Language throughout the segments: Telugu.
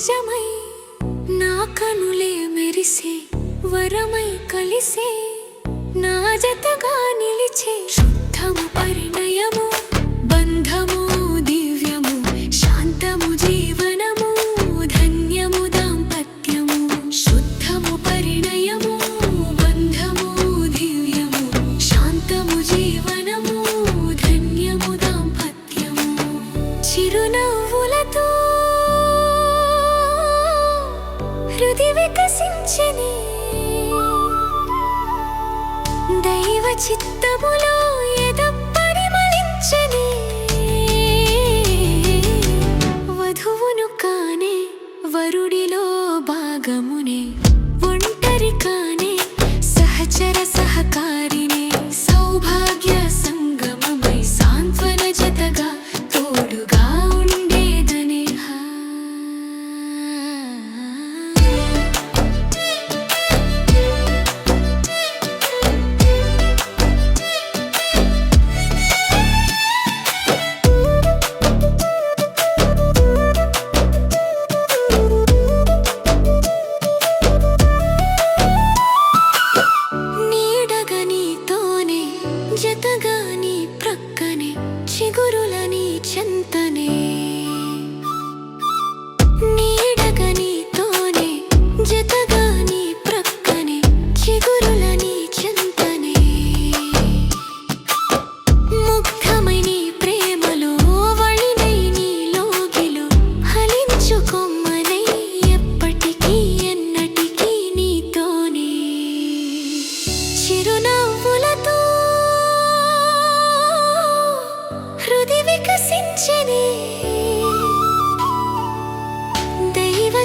నిజమై నా కనులే మెరిసే వరమై కలిసే నా జతగా దైవ చిత్తములో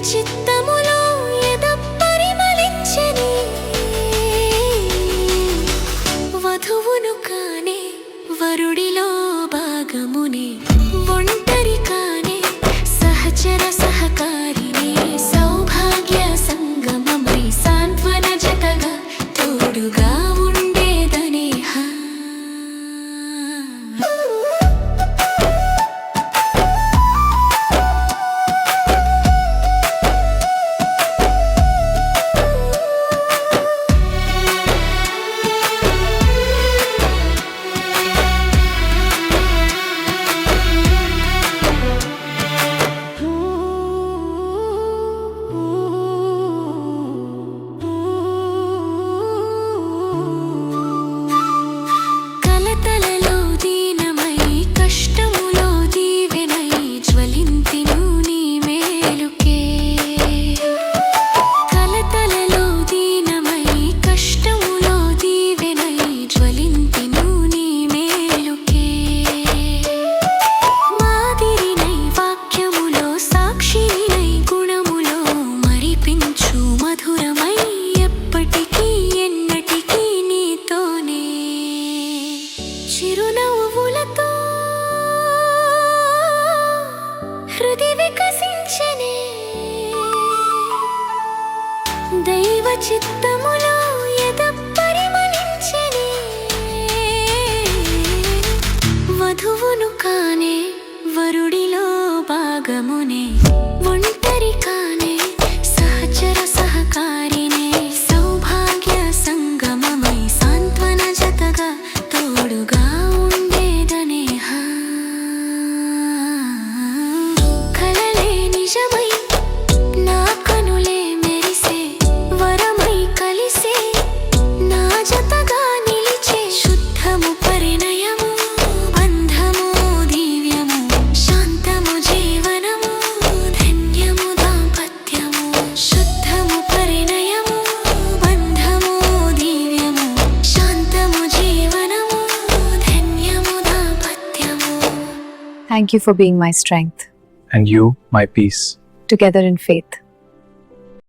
知った దైవ చిత్తములో Thank you for being my strength and you my peace. together in faith.